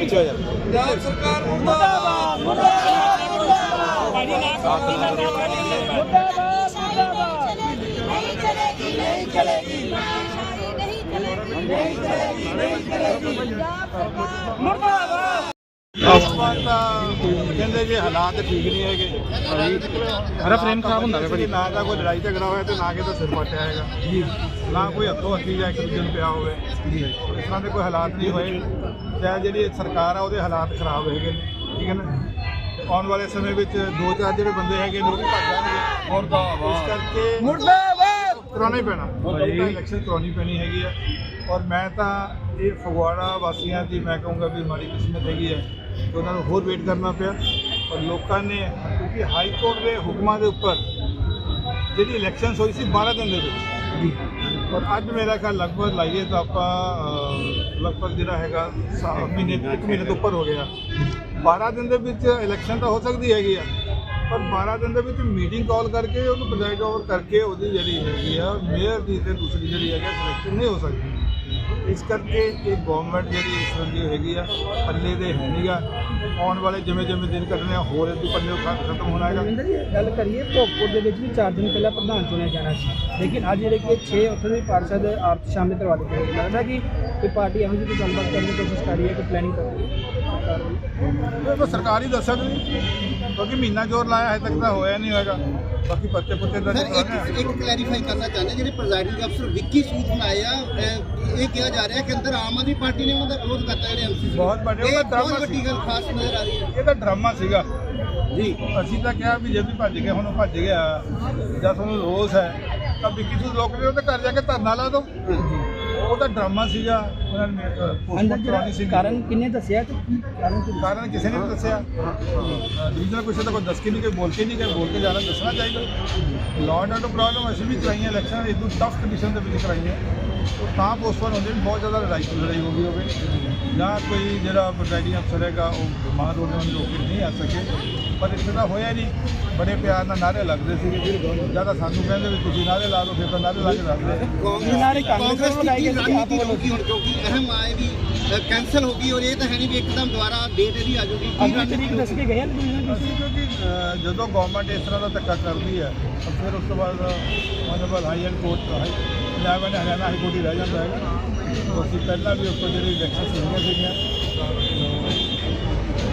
ਪਿੱਛੇ ਹੋ ਜਾ। ਪੰਜਾਬ ਸਰਕਾਰ ਮੁਰਦਾਬਾਦ ਮੁਰਦਾਬਾਦ ਮੁਰਦਾਬਾਦ। ਭਾਜੀ ਨਾ ਕੋਈ ਨਾ ਮੁਰਦਾਬਾਦ ਮੁਰਦਾਬਾਦ ਨਹੀਂ ਚਲੇਗੀ ਨਹੀਂ ਚਲੇਗੀ ਨਹੀਂ ਚਲੇਗੀ ਨਹੀਂ ਚਲੇਗੀ ਪੰਜਾਬ ਸਰਕਾਰ ਮੁਰਦਾਬਾਦ। ਕਹਿੰਦੇ ਜੇ ਹਾਲਾਤ ਠੀਕ ਨਹੀਂ ਹੈਗੇ ਹਰਾ ਫਰੇਮ ਖਰਾਬ ਹੁੰਦਾ ਹੈ ਨਾ ਤਾਂ ਕੋਈ ਲੜਾਈ ਝਗੜਾ ਹੋਇਆ ਤੇ ਨਾ ਕਿਤੇ ਸਿਰ ਪਟਿਆ ਹੈਗਾ। ਨਾ ਕੋਈ ਹੱਥੋਂ ਹੱਥੀ ਜਾਂ ਇੱਕ ਦੂਜੇ ਨੂੰ ਪਿਆ ਹੋਵੇ। ਇਸ ਤਰ੍ਹਾਂ ਦੇ ਕੋਈ ਹਾਲਾਤ ਨਹੀਂ ਹੋਏ। ਤੇ ਜਿਹੜੀ ਸਰਕਾਰ ਆ ਉਹਦੇ ਹਾਲਾਤ ਖਰਾਬ ਹੈਗੇ ਨੇ ਠੀਕ ਹੈ ਨਾ? ਆਉਣ ਵਾਲੇ ਸਮੇਂ ਵਿੱਚ ਦੋ ਚਾਰ ਜਿਹੜੇ ਬੰਦੇ ਹੈਗੇ ਨੇ ਉਹ ਵੀ ਭੱਜ ਜਾਣਗੇ। ਮੁਰਦਾਬਾਦ। ਇਸ ਕਰਕੇ ਮੁਰਦਾਬਾਦ! ਕਰਾਉਣਾ ਹੀ ਪੈਣਾ ਇਲੈਕਸ਼ਨ ਕਰਾਉਣੀ ਪੈਣੀ ਹੈਗੀ ਆ। ਔਰ ਮੈਂ ਤਾਂ ਇਹ ਫਗਵਾੜਾ ਵਾਸੀਆਂ ਦੀ ਮੈਂ ਕਹੂੰਗਾ ਵੀ ਮਾੜੀ ਕਿਸਮਤ ਹੈਗੀ ਹੈ ਕਿ ਉਹਨਾਂ ਨੂੰ ਹੋਰ ਵੇਟ ਕਰਨਾ ਪਿਆ। ਔਰ ਲੋਕਾਂ ਨੇ ਕਿਉਂਕਿ ਹਾਈ ਕੋਰਟ ਦੇ ਹੁਕਮਾਂ ਦੇ ਉੱਪਰ ਜਿਹੜੀ ਇਲੈਕਸ਼ਨ ਹੋਈ ਸੀ 12 ਦਿਨ ਦੇ ਵਿੱਚ। ਔਰ ਅੱਜ ਮੇਰਾ ਖਿਆਲ ਲਗਭਗ ਲਾਈਏ ਤਾਂ ਆਪਾਂ ਲਗਭਗ ਜਿਹੜਾ ਹੈਗਾ ਸਾ- ਮਹੀਨੇ ਇੱਕ ਮਹੀਨੇ ਤੋਂ ਉੱਪਰ ਹੋ ਗਿਆ। 12 ਦਿਨ ਦੇ ਵਿੱਚ ਇਲੈਕਸ਼ਨ ਤਾਂ ਹੋ ਸਕਦੀ ਹੈਗੀ ਆ, ਪਰ 12 ਦਿਨ ਦੇ ਵਿੱਚ ਮੀਟਿੰਗ ਕਾਲ ਕਰਕੇ ਉਹਨੂੰ ਪ੍ਰੈਜ਼ਾਈਡ ਓਵਰ ਕਰਕੇ ਉਹਦੀ ਜਿਹੜੀ ਹੈਗੀ ਆ ਮੇਅਰ ਦੀ ਤੇ ਦੂਸਰੀ ਜਿਹੜੀ ਹੈਗੀ ਸਿਲੈਕਸ਼ਨ ਨਹੀਂ ਹੋ ਸਕਦੀ। ਇਸ ਕਰਕੇ ਇਹ ਗਵਰਨਮੈਂਟ ਜਿਹੜੀ ਇਸ ਤਰ੍ਹਾਂ ਹੈਗੀ ਆ, ਪੱਲੇ ਦੇ ਹੈ ਨਹੀਂਗਾ ਆਉਣ ਵਾਲੇ ਜਿਵੇਂ ਜਿਵੇਂ ਦਿਨ ਕੱਢਣੇ ਆ ਹੋਰ ਇਹਦੇ ਪੱਲੇ ਖਤਮ ਹੋਣਾ ਹੈਗਾ। ਰਵਿੰਦਰ ਜੀ ਗੱਲ ਕਰੀਏ ਭੋਗਪੁਰ ਦੇ ਵਿੱਚ ਵੀ 4 ਦਿਨ ਪਹਿਲਾਂ ਪ੍ਰਧਾਨ ਚੁਣਿਆ ਜਾਣਾ ਸੀ। ਲੇਕਿਨ ਅੱਜ ਜਿਹੜੇ ਕਿ 6 ਉੱਥੇ ਦੇ ਪਾਰਸ਼ਦ ਆਪ ਸ਼ਾਮਿਲ ਕਰਵਾ ਦਿੱਤੇ ਗਏ। ਲੱਗਦਾ ਕਿ ਕੋਈ ਪਾਰਟੀ ਇਹੋ ਜਿਹੀ ਕੋਈ ਗੱਲਬਾਤ ਕਰਨ ਦੀ ਕੋਸ਼ਿਸ਼ ਕਰ ਰਹੀ ਹੈ ਕਿ ਪਲੈਨਿੰਗ ਕਰ ਰਹੀ ਹੈ? ਇਹ ਤਾਂ ਸਰਕਾਰ ਹੀ ਦੱਸ ਸਕਦੀ ਕਿਉਂਕਿ ਮਹੀਨਾ ਜ਼ੋਰ ਲਾਇਆ ਹੈ ਤੱਕ ਤਾਂ ਹੋਇਆ ਨਹੀਂ ਹੋਏਗਾ ਬਾਕੀ ਪੱਤੇ ਪੁੱਤੇ ਦਾ ਸਰ ਇੱਕ ਇੱਕ ਕਲੈਰੀਫਾਈ ਕਰਨਾ ਚਾਹੁੰਦੇ ਜਿਹੜੇ ਪ੍ਰੈਜ਼ਾਈਡਿੰਗ ਅਫਸਰ ਵਿੱਕੀ ਸੂਦ ਬਣਾਏ ਆ ਅਹ, ਇਹ ਕਿਹਾ ਜਾ ਰਿਹਾ ਕਿ ਅੰਦਰ ਆਮ ਆਦਮੀ ਪਾਰਟੀ ਨੇ ਉਹਨਾਂ ਦਾ ਵਿਰੋਧ ਕਰਤਾ ਜਿਹੜੇ ਐਮਸੀ ਬਹੁਤ ਵੱਡੇ ਉਹਦਾ ਬਹੁਤ ਡਰਾਮਾ ਵੱਡੀ ਸੀ। ਗੱਲ ਖਾਸ ਨਜ਼ਰ ਆ ਰਹੀ ਹੈ। ਇਹ ਤਾਂ ਡਰਾਮਾ ਸੀਗਾ। ਜੀ। ਅਸੀਂ ਤਾਂ ਕਿਹਾ ਵੀ ਜਦ ਵੀ ਭੱਜ ਗਿਆ ਹੁਣ ਉਹ ਭੱਜ ਗਿਆ। ਜਾਂ ਤੁਹਾਨੂੰ ਰੋਸ ਹੈ ਤਾਂ ਵੀ ਕਿਸੇ ਲੋਕ ਨੇ ਉਹਦੇ ਘਰ ਜਾ ਕੇ ਧਰਨਾ ਲਾ ਦਿਓ। ਉਹ ਤਾਂ ਡਰਾਮਾ ਸੀਗਾ ਉਹਨਾਂ ਨੇ ਪੋਸਟਮਾਰਟਮ ਕਰਾਉਣੀ ਸੀ ਕਾਰਨ ਕਿੰਨੇ ਦੱਸਿਆ ਕਿ ਕੀ ਕਾਰਨ ਕੀ ਕਾਰਨ ਕਿਸੇ ਨੇ ਨਹੀਂ ਦੱਸਿਆ। ਰੀਜਨਲ ਕੁਛ ਤਾਂ ਕੋਈ ਦੱਸ ਕੇ ਨਹੀਂ ਕੋਈ ਬੋਲ ਕੇ ਨਹੀਂ ਗਏ ਬੋਲ ਕੇ ਜਾਣਾ ਦੱਸਣਾ ਚਾਹੀਦਾ। ਲਾਅ ਐਂਡ ਆਰਡਰ ਪ੍ਰੋਬਲਮ ਅਸੀਂ ਵੀ ਕਰਾਈਆਂ ਇਲੈਕਸ਼ਨ ਇਦੋਂ ਟਫ ਕੰਡੀਸ਼ਨ ਦੇ ਵਿੱਚ ਕਰਾਈਆਂ। ਉਹ ਤਾਂ ਪੋਸਟਪੋਨ ਹੁੰਦੇ ਨੇ ਬਹੁਤ ਜ਼ਿਆਦਾ ਲੜਾਈ ਲੜਾਈ ਹੋ ਗਈ ਹੋਵੇ। ਜਾਂ ਕੋਈ ਜਿਹੜਾ ਪ੍ਰੈਜ਼ਾਈਡਿੰਗ ਅਫਸਰ ਹੈਗਾ ਉਹ ਬਿਮਾਰ ਹੋ ਗਿਆ ਉਹਨੂੰ ਰੋਕ ਕੇ ਨਹੀਂ ਆ ਸਕੇ। ਪਰ ਇੱਥੇ ਤਾਂ ਹੋਇਆ ਨਹੀਂ ਬੜੇ ਪਿਆਰ ਨਾਲ ਨਾਰੇ ਲੱਗਦੇ ਸੀ ਜਾਂ ਤਾਂ ਸਾਨੂੰ ਕਹਿੰਦੇ ਵੀ ਤੁਸੀਂ ਨਾਰੇ ਲਾ ਦਿਓ ਫਿਰ ਤਾਂ ਨਾਰੇ ਲਾ ਕੇ ਰੱਖਦੇ ਕਾਂਗਰਸ ਕਾਂਗਰਸ ਵੱਲੋਂ ਲਾਈ ਦੀ ਗਈ ਸੀ, ਆਪ ਵੱਲੋਂ ਕਿਉਂਕਿ ਅਹਿਮ ਆਏ ਵੀ ਕੈਨਸਲ ਹੋ ਗਈ ਔਰ ਇਹ ਤਾਂ ਹੈ ਨਹੀਂ ਵੀ ਇੱਕਦਮ ਦੁਬਾਰਾ ਡੇਟ ਇਹਦੀ ਆ ਜਾਊਗੀ। ਕੀ ਅਗਲੀ ਤਰੀਕ ਦੱਸ ਕੇ ਗਏ ਅਸੀਂ ਕਿਉਂਕਿ ਜਦੋਂ ਗਵਰਨਮੈਂਟ ਇਸ ਤਰ੍ਹਾਂ ਦਾ ਧੱਕਾ ਕਰਦੀ ਹੈ ਤਾਂ ਫਿਰ ਉਸ ਤੋਂ ਬਾਅਦ ਮਨਬਲ high and court high Punjab and Haryana high court ਹੀ ਰਹਿ ਜਾਂਦਾ ਹੈਗਾ। ਅਸੀਂ ਪਹਿਲਾਂ ਵੀ ਉੱਪਰ ਜਿਹੜੀ ਇਲੈਕਸ਼ਨ ਹੋਈਆਂ ਸੀਗੀਆਂ।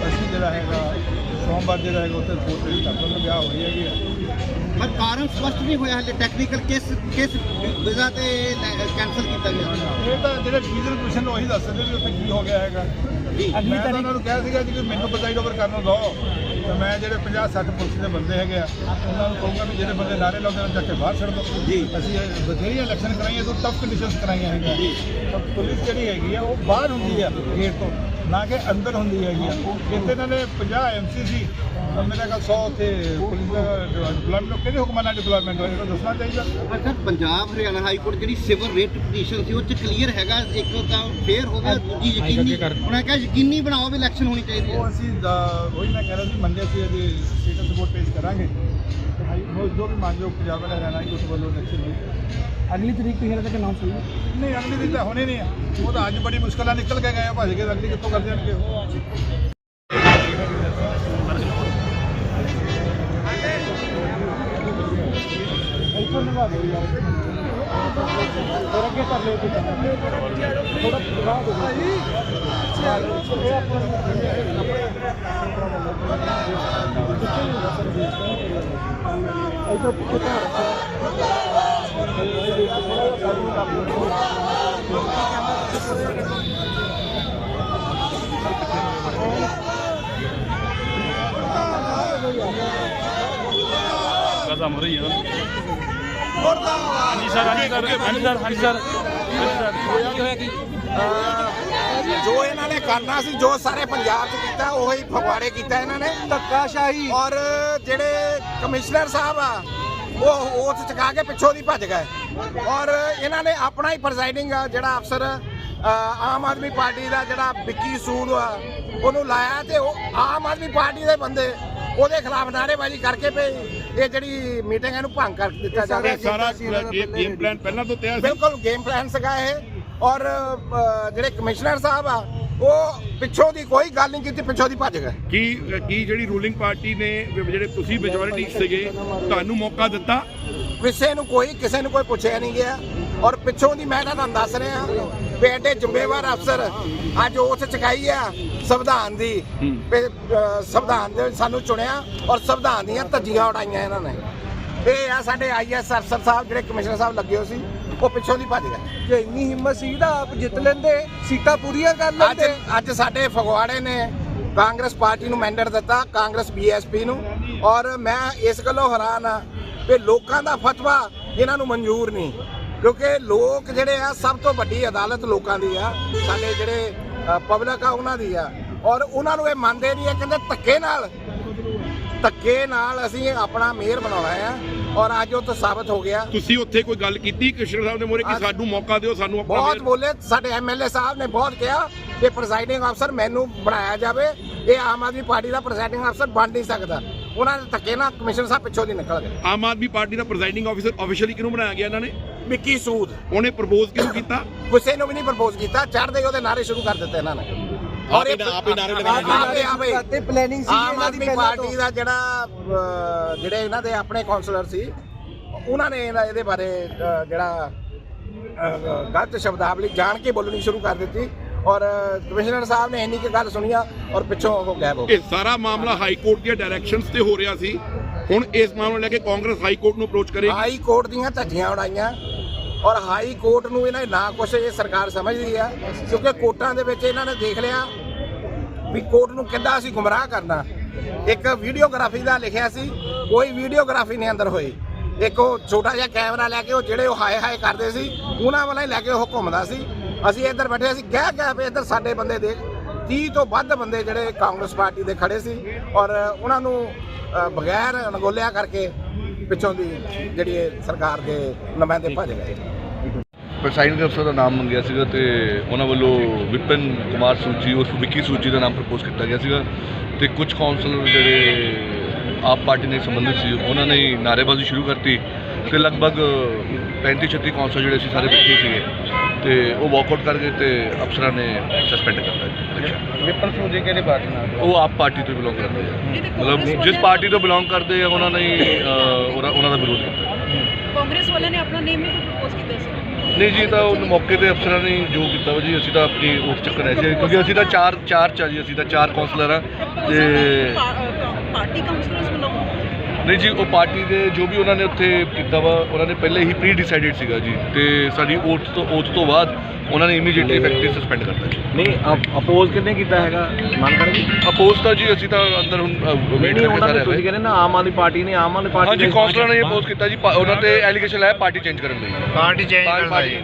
ਅਸੀਂ ਜਿਹੜਾ ਹੈਗਾ ਸੋਮਵਾਰ ਜਿਹੜਾ ਹੈਗਾ ਉੱਥੇ ਕੋਰਟ ਜਿਹੜੀ ਕਰ ਦਾ ਵਿਆਹ ਹੋ ਰਹੀ ਹੈਗੀ ਹੈ ਪਰ ਕਾਰਨ ਸਪਸ਼ਟ ਨਹੀਂ ਹੋਇਆ ਹਲੇ। ਟੈਕਨੀਕਲ ਕਿਸ ਕਿਸ ਵਜ੍ਹਾ ਤੇ ਕੈਨਸਲ ਕੀਤਾ ਗਿਆ। ਇਹ ਤਾਂ ਜਿਹੜੇ ਡਿਵੀਜ਼ਨ ਕਮਿਸ਼ਨ ਉਹੀ ਦੱਸ ਸਕਦੇ ਵੀ ਉੱਥੇ ਕੀ ਹੋ ਗਿਆ ਹੈਗਾ। ਮੈਂ ਤਾਂ ਤਾਰੀਖ ਉਹਨਾਂ ਨੂੰ ਕਿਹਾ ਸੀਗਾ ਜੀ ਕਿ ਮੈਨੂੰ ਪ੍ਰੈਜ਼ਾਈਡ ਓਵਰ ਕਰਨ ਦੋ। ਤੇ ਮੈਂ ਜਿਹੜੇ 50 60 ਪੁਲਿਸ ਦੇ ਬੰਦੇ ਹੈਗੇ ਆ ਉਹਨਾਂ ਨੂੰ ਕਹੂੰਗਾ ਵੀ ਜਿਹੜੇ ਬੰਦੇ ਨਾਰੇ ਲਾਉਂਦੇ ਨੇ ਚੱਕ ਕੇ ਬਾਹਰ ਛੱਡ ਦਿਓ ਜੀ। ਅਸੀਂ ਇਹ ਬਥੇਰੀਆਂ ਇਲੈਕਸ਼ਨ ਕਰਾਈਆਂ ਤੋਂ ਟਫ ਕੰਡੀਸ਼ਨਸ ਕਰਾਈਆਂ ਹੈਗੀਆਂ। ਜੀ। ਤਾਂ ਪੁਲਿਸ ਜਿਹੜੀ ਹੈਗੀ ਆ ਉਹ ਬਾਹਰ ਹੁੰਦੀ ਆ ਗੇਟ ਤੋਂ। ਨਾ ਕਿ ਅੰਦਰ ਹੁੰਦੀ ਹੈਗੀ ਆ। ਜਿੱਥੇ ਇਹਨਾਂ ਨੇ 50 ਐਮਸੀਸੀ ਮੇਰਾ ਖਿਆਲ 100 ਉੱਥੇ ਪੁਲਿਸ ਦਾ ਡਿਪਲੋਇਮੈਂਟ ਕਿਹਦੇ ਹੁਕਮਾਂ ਨਾਲ ਡਿਪਲੋਇਮੈਂਟ ਹੋਇਆ ਦੱਸਣਾ ਚਾਹੀਦਾ? ਅਗਰ ਪੰਜਾਬ ਹਰਿਆਣਾ ਹਾਈ ਕੋਰਟ ਜਿਹੜੀ ਸਿਵਲ ਰੇਟ ਪਟੀਸ਼ਨ ਸੀ ਉਹ ਚ ਕਲੀਅਰ ਹੈਗਾ ਇੱਕ ਤਾਂ ਫੇਰ ਹੋ ਗਿਆ ਦੂਜੀ ਯਕੀਨੀ। ਉਹਨਾਂ ਕਿਹਾ ਯਕੀਨੀ ਬਣਾਓ ਵੀ ਇਲੈਕਸ਼ਨ ਹੋਣੀ ਚਾਹੀਦੀ ਹੈ। ਉਹ ਅਸੀਂ ਉਹੀ ਮੈਂ ਕਹਿ ਰਿਹਾ ਸੀ ਮੰਡੇ ਅਸੀਂ ਇਹਦੀ ਸਟੇਟਸ ਰਿਪੋਰਟ ਪੇਸ਼ ਕਰਾਂਗੇ। ਉਹ ਜੋ ਵੀ ਮਾਨਯੋਗ ਪੰਜਾਬ ਵਾਲਾ ਹਰਿਆਣਾ ਹਾਈ ਕੋਰਟ ਵੱਲੋਂ ਇਲੈਕਸ਼ਨ ਹੋਈ ਅਗਲੀ ਤਰੀਕ ਤੁਸੀਂ ਹਲੇ ਤੱਕ ਅਨਾਉਂਸ ਹੋਈ? ਹੈ ਨਹੀਂ ਅਗਲੀ ਦਿਨ ਤਾਂ ਹੋਣੇ ਨਹੀਂ ਆ। ਉਹ ਤਾਂ ਅੱਜ ਬੜੀ ਮੁਸ਼ਕਲਾਂ ਨਿਕਲ ਕੇ ਗਏ ਆ ਭੱਜ ਕੇ ਅਗਲੀ ਕਿੱਥੋਂ ਕਰ ਦੇਣਗੇ ਉਹ? ਇੱਥੋਂ ਨਿਭਾ ਦਿਓ ਯਾਰ ਫਿਰ ਅੱਗੇ ਕਰ ਲਿਓ ਤੁਸੀਂ ਥੋੜਾ ਪ੍ਰਭਾਵ ਦੇ ਦਿਓ ਇਹ ਆਪਣਾ ਇੱਥੋਂ ਪਿੱਛੇ ਧਿਆਨ ਕਦਮ ਹੋ ਰਹੀ ਹੈ ਹਾਂਜੀ ਸਰ ਹਾਂਜੀ ਸਰ ਹਾਂਜੀ ਸਰ ਹਾਂਜੀ ਸਰ ਕੀ ਹੋਇਆ ਕੀ ਜੋ ਇਹਨਾਂ ਨੇ ਕਰਨਾ ਸੀ ਜੋ ਸਾਰੇ ਪੰਜਾਬ 'ਚ ਕੀਤਾ ਉਹੀ ਫਗਵਾੜੇ ਕੀਤਾ ਇਹਨਾਂ ਨੇ। ਧੱਕਾਸ਼ਾਹੀ। ਔਰ ਜਿਹੜੇ ਕਮਿਸ਼ਨਰ ਸਾਹਿਬ ਆ ਉਹ ਉਸ ਚਕਾ ਕੇ ਪਿੱਛੋਂ ਦੀ ਭੱਜ ਗਏ। ਔਰ ਇਹਨਾਂ ਨੇ ਆਪਣਾ ਹੀ ਪ੍ਰੈਜ਼ਾਈਡਿੰਗ ਜਿਹੜਾ ਅਫਸਰ ਆਮ ਆਦਮੀ ਪਾਰਟੀ ਦਾ ਜਿਹੜਾ ਵਿੱਕੀ ਸੂਦ ਆ ਉਹਨੂੰ ਲਾਇਆ ਤੇ ਉਹ ਆਮ ਆਦਮੀ ਪਾਰਟੀ ਦੇ ਬੰਦੇ ਉਹਦੇ ਖਿਲਾਫ ਨਾਅਰੇਬਾਜ਼ੀ ਕਰਕੇ ਭਈ ਇਹ ਜਿਹੜੀ ਮੀਟਿੰਗ ਇਹਨੂੰ ਭੰਗ ਕਰ ਦਿੱਤਾ ਜਾਵੇ। ਸਾਰਾ ਗੇਮ ਪਲਾਨ ਪਹਿਲਾਂ ਤੋਂ ਤਿਆਰ ਸੀ। ਬਿਲਕੁਲ ਗੇਮ ਪਲਾਨ ਸੀਗਾ ਇਹ। ਔਰ ਜਿਹੜੇ ਕਮਿਸ਼ਨਰ ਸਾਹਿਬ ਆ ਉਹ ਪਿੱਛੋਂ ਦੀ ਕੋਈ ਗੱਲ ਨਹੀਂ ਕੀਤੀ ਪਿੱਛੋਂ ਦੀ ਭੱਜ ਗਏ। ਕੀ ਕੀ ਜਿਹੜੀ ਰੂਲਿੰਗ ਪਾਰਟੀ ਨੇ ਜਿਹੜੇ ਤੁਸੀਂ ਮੈਜੋਰਿਟੀ ਸੀਗੇ ਤੁਹਾਨੂੰ ਮੌਕਾ ਦਿੱਤਾ? ਕਿਸੇ ਨੂੰ ਕੋਈ ਕਿਸੇ ਨੂੰ ਕੋਈ ਪੁੱਛਿਆ ਨਹੀਂ ਗਿਆ। ਔਰ ਪਿੱਛੋਂ ਦੀ ਮੈਂ ਤੁਹਾਨੂੰ ਦੱਸ ਰਿਹਾ ਐਡੇ ਜ਼ਿੰਮੇਵਾਰ ਅਫਸਰ ਅੱਜ ਉਸ ਚਕਾਈ ਆ ਸੰਵਿਧਾਨ ਦੀ। ਸੰਵਿਧਾਨ ਦੇ ਸਾਨੂੰ ਚੁਣਿਆ ਔਰ ਸੰਵਿਧਾਨ ਦੀਆਂ ਧੱਜੀਆਂ ਉਡਾਈਆਂ ਇਹਨਾਂ ਨੇ। ਇਹ ਆ ਸਾਡੇ ਆਈਐਸ ਅਫਸਰ ਸਾਹਿਬ ਜਿਹੜੇ ਕਮਿਸ਼ਨਰ ਸਾਹਿਬ ਲੱਗੇ ਹੋਏ ਸੀ। ਉਹ ਪਿੱਛੋਂ ਦੀ ਭੱਜ ਗਏ ਜੇ ਇੰਨੀ ਹਿੰਮਤ ਸੀ ਤਾਂ ਆਪ ਜਿੱਤ ਲੈਂਦੇ ਸੀਟਾਂ ਪੂਰੀਆਂ ਕਰ ਅੱਜ ਅੱਜ ਸਾਡੇ ਫਗਵਾੜੇ ਨੇ ਕਾਂਗਰਸ ਪਾਰਟੀ ਨੂੰ ਮੈਂਡੇਟ ਦਿੱਤਾ ਕਾਂਗਰਸ ਬੀਐਸਪੀ ਨੂੰ। ਔਰ ਮੈਂ ਇਸ ਗੱਲੋਂ ਹੈਰਾਨ ਆ ਕਿ ਲੋਕਾਂ ਦਾ ਫਤਵਾ ਇਹਨਾਂ ਨੂੰ ਮਨਜ਼ੂਰ ਨਹੀਂ। ਕਿਉਂਕਿ ਲੋਕ ਜਿਹੜੇ ਆ ਸਭ ਤੋਂ ਵੱਡੀ ਅਦਾਲਤ ਲੋਕਾਂ ਦੀ ਆ। ਸਾਡੇ ਜਿਹੜੇ ਪਬਲਿਕ ਆ ਉਹਨਾਂ ਦੀ ਆ। ਔਰ ਉਹਨਾਂ ਨੂੰ ਇਹ ਮੰਨਦੇ ਨਹੀਂ ਆ ਕਹਿੰਦੇ ਧੱਕੇ ਨਾਲ ਧੱਕੇ ਨਾਲ ਅਸੀਂ ਆਪਣਾ ਮੇਅਰ ਬਣਾਉਣਾ ਆ ਔਰ ਅੱਜ ਉਹ ਤਾਂ ਸਾਬਤ ਹੋ ਗਿਆ। ਤੁਸੀਂ ਉੱਥੇ ਕੋਈ ਗੱਲ ਕੀਤੀ ਕ੍ਰਿਸ਼ਨ ਸਾਹਿਬ ਦੇ ਮੋਰੇ ਕਿ ਸਾਨੂੰ ਮੌਕਾ ਦਿਓ ਸਾਨੂੰ ਆਪਣਾ ਬਹੁਤ ਬੋਲੇ ਸਾਡੇ ਐਮਐਲਏ ਸਾਹਿਬ ਨੇ ਬਹੁਤ ਕਿਹਾ ਕਿ ਪ੍ਰੈਜ਼ਾਈਡਿੰਗ ਅਫਸਰ ਮੈਨੂੰ ਬਣਾਇਆ ਜਾਵੇ। ਇਹ ਆਮ ਆਦਮੀ ਪਾਰਟੀ ਦਾ ਪ੍ਰੈਜ਼ਾਈਡਿੰਗ ਅਫਸਰ ਬਣ ਨਹੀਂ ਸਕਦਾ। ਉਹਨਾਂ ਦੇ ਧੱਕੇ ਨਾਲ ਕਮਿਸ਼ਨਰ ਸਾਹਿਬ ਪਿੱਛੋਂ ਦੀ ਨਿਕਲ ਗਏ। ਆਮ ਆਦਮੀ ਪਾਰਟੀ ਦਾ ਪ੍ਰੈਜ਼ਾਈਡਿੰਗ ਆਫੀਸਰ ਆਫੀਸ਼ੀਅਲੀ ਕਿਹਨੂੰ ਬਣਾਇਆ ਗਿਆ ਇਹਨਾਂ ਨੇ? ਵਿੱਕੀ ਸੂਦ। ਉਹਨੇ ਪ੍ਰਪੋਜ਼ ਕਿਹਨੂੰ ਕੀਤਾ? ਕਿਸੇ ਨੂੰ ਵੀ ਨਹੀਂ ਪ੍ਰਪੋਜ਼ ਕੀਤਾ ਚੜ੍ਹਦੇ ਉਹਦੇ ਨਾਰੇ ਸ਼ੁਰੂ ਕਰ ਦਿੱਤੇ ਇਹਨਾਂ ਨੇ। ਔਰ ਇਹ ਆਪ ਹੀ ਨਾਰੇ ਲਗਾਏ ਆਪੇ ਤੇ ਪਲੈਨਿੰਗ ਸੀ ਆਮ ਇਹਨਾਂ ਦੀ ਆਦਮੀ ਪਾਰਟੀ ਦਾ ਜਿਹੜਾ ਜਿਹੜੇ ਇਹਨਾਂ ਦੇ ਆਪਣੇ ਕਾਉਂਸਲਰ ਸੀ ਉਹਨਾਂ ਨੇ ਇਹਦਾ- ਬਾਰੇ ਜਿਹੜਾ ਗਲਤ ਸ਼ਬਦਾਵਲੀ ਜਾਣ ਕੇ ਬੋਲਣੀ ਸ਼ੁਰੂ ਕਰ ਦਿੱਤੀ। ਔਰ ਕਮਿਸ਼ਨਰ ਸਾਹਿਬ ਨੇ ਇੰਨੀ ਕੁ ਗੱਲ ਸੁਣੀਆ ਔਰ ਪਿੱਛੋਂ ਉਹ ਗਾਇਬ ਹੋ ਗਏ। ਇਹ ਸਾਰਾ ਮਾਮਲਾ ਹਾਈ ਕੋਰਟ ਦੀਆਂ ਡਾਇਰੈਕਸ਼ਨਸ ਤੇ ਹੋ ਰਿਹਾ ਸੀ। ਹੁਣ ਇਸ ਮਾਮਲੇ ਨੂੰ ਲੈ ਕੇ ਕਾਂਗਰਸ ਹਾਈ ਕੋਰਟ ਨੂੰ ਅਪਰੋਚ ਕਰੇਗੀ। ਹਾਈ ਕੋਰਟ ਦੀਆਂ ਧੱਜੀਆਂ ਉਡਾਈਆਂ। ਔਰ ਹਾਈ ਕੋਰਟ ਨੂੰ ਇਹਨਾਂ ਨੇ ਨਾ ਕੁਛ ਇਹ ਸਰਕਾਰ ਸਮਝਦੀ ਆ, ਕਿਉਂਕਿ ਕੋਰਟਾਂ ਦੇ ਵਿੱਚ ਇਹਨਾਂ ਨੇ ਦੇਖ ਲਿਆ ਵੀ ਕੋਰਟ ਨੂੰ ਕਿੱਦਾਂ ਅਸੀਂ ਗੁੰਮਰਾਹ ਕਰਨਾ। ਇੱਕ ਵੀਡੀਓਗ੍ਰਾਫੀ ਦਾ ਲਿਖਿਆ ਸੀ, ਕੋਈ ਵੀਡੀਓਗ੍ਰਾਫੀ ਨਹੀਂ ਅੰਦਰ ਹੋਈ। ਇੱਕ ਉਹ ਛੋਟਾ ਜਿਹਾ ਕੈਮਰਾ ਲੈ ਕੇ ਉਹ ਜਿਹੜੇ ਉਹ ਹਾਏ ਹਾਏ ਕਰਦੇ ਸੀ, ਉਹਨਾਂ ਵਾਲਾ ਹੀ ਲੈ ਕੇ ਉਹ ਘੁੰਮਦਾ ਸੀ। ਅਸੀਂ ਇੱਧਰ ਬੈਠੇ ਸੀ, ਕਹਿ ਕਹਿ ਪਏ ਇੱਧਰ ਸਾਡੇ ਬੰਦੇ ਦੇਖ 30 ਤੋਂ ਵੱਧ ਬੰਦੇ ਜਿਹੜੇ ਕਾਂਗਰਸ ਪਾਰਟੀ ਦੇ ਖੜੇ ਸੀ ਔਰ ਉਹਨਾਂ ਨੂੰ ਬਗੈਰ ਅਣਗੋਲਿਆ ਕਰਕੇ ਪਿੱਛੋਂ ਦੀ ਜਿਹੜੀ ਇਹ ਸਰਕਾਰ ਦੇ ਨੁਮਾਇੰਦੇ ਭੱਜ ਗਏ ਪ੍ਰਸਾਈਡਿੰਗ ਅਫਸਰ ਦਾ ਨਾਮ ਮੰਗਿਆ ਸੀਗਾ ਤੇ ਉਹਨਾਂ ਵੱਲੋਂ ਵਿਪਨ ਕੁਮਾਰ ਸੂਚੀ ਉਸ ਵਿੱਕੀ ਸੂਚੀ ਦਾ ਨਾਮ ਪ੍ਰਪੋਜ਼ ਕੀਤਾ ਗਿਆ ਸੀਗਾ ਤੇ ਕੁਝ ਕਾਉਂਸਲਰ ਜਿਹੜੇ ਆਪ ਪਾਰਟੀ ਨਾਲ ਸੰਬੰਧਿਤ ਸੀ ਉਹਨਾਂ ਨੇ ਨਾਅਰੇਬਾਜ਼ੀ ਸ਼ੁਰੂ ਕਰਤੀ ਤੇ ਲਗਭਗ 35 36 ਕਾਉਂਸਲਰ ਜਿਹੜੇ ਸੀ ਸਾਰੇ ਬੈਠੇ ਸੀਗੇ। ਤੇ ਉਹ ਵਾਕਆਊਟ ਕਰ ਗਏ ਤੇ ਅਫਸਰਾਂ ਨੇ ਸਸਪੈਂਡ ਕਰਤਾ ਇਲੈਕਸ਼ਨ ਵਿਪਨ ਸੂਜੀ ਕਿਹੜੇ ਪਾਰਟੀ ਨਾਲ? ਉਹ ਆਪ ਪਾਰਟੀ ਤੋਂ ਬਿਲੋਂਗ ਕਰਦੇ ਆ। ਮਤਲਬ ਜਿਸ ਪਾਰਟੀ ਤੋਂ ਬਿਲੋਂਗ ਕਰਦੇ ਆ ਉਹਨਾਂ ਨੇ ਉਹਨਾਂ ਦਾ ਵਿਰੋਧ ਕੀਤਾ। ਕਾਂਗਰਸ ਵਾਲਿਆਂ ਨੇ ਆਪਣਾ ਨੇਮ ਵੀ ਪ੍ਰਪੋਜ਼ ਕੀਤਾ ਸੀ? ਨਹੀਂ ਜੀ ਤਾਂ ਉਹ ਮੌਕੇ ਤੇ ਅਫਸਰਾਂ ਨੇ ਜੋ ਕੀਤਾ ਵਾ ਜੀ ਅਸੀਂ ਤਾਂ ਆਪਣੀ ਉਸ ਚੱਕਰ ਐਸੇ ਕਿਉਂਕਿ ਅਸੀਂ ਤਾਂ ਚਾਰ ਚਾਰ ਚ ਜੀ ਅਸੀਂ ਤਾਂ ਚਾਰ ਕਾਉਂਸਲਰ ਆ ਤੇ ਪਾਰਟੀ ਕਾਉਂਸਲਰਸ ਵੱਲੋਂ ਨਹੀਂ ਜੀ ਉਹ ਪਾਰਟੀ ਦੇ ਜੋ ਵੀ ਉਹਨਾਂ ਨੇ ਉੱਥੇ ਕੀਤਾ ਵਾ ਉਹਨਾਂ ਨੇ ਪਹਿਲੇ ਹੀ ਪ੍ਰੀ ਡਿਸਾਈਡਡ ਸੀਗਾ ਜੀ। ਤੇ ਸਾਡੀ ਓਥ ਤੋਂ ਓਥ ਤੋਂ ਬਾਅਦ ਉਹਨਾਂ ਨੇ ਇਮੀਡੀਏਟਲੀ ਇਫੈਕਟਿਵ ਸਸਪੈਂਡ ਕਰਤਾ ਜੀ। ਨਹੀਂ ਅਪੋਜ਼ ਕਿੰਨੇ ਕੀਤਾ ਹੈਗਾ? ਮੰਨ ਕਰਨਗੇ ਅਪੋਜ਼ ਤਾਂ ਜੀ ਅਸੀਂ ਤਾਂ ਅੰਦਰ ਹੁਣ ਵੇਟ ਨਹੀਂ ਉਹਨਾਂ ਨੇ ਤੁਸੀਂ ਕਹਿੰਦੇ ਨਾ ਆਮ ਆਦਮੀ ਪਾਰਟੀ ਨੇ ਆਮ ਆਦਮੀ ਪਾਰਟੀ ਹਾਂਜੀ ਕਾਉਂਸਲਰ ਨੇ। ਇਹ ਅਪੋਜ਼ ਕੀਤਾ ਜੀ ਉਹਨਾਂ ਤੇ ਐਲੀਗੇਸ਼ਨ ਲਾਇਆ ਪਾਰਟੀ ਚੇਂਜ ਕਰਨ ਲਈ। Party change party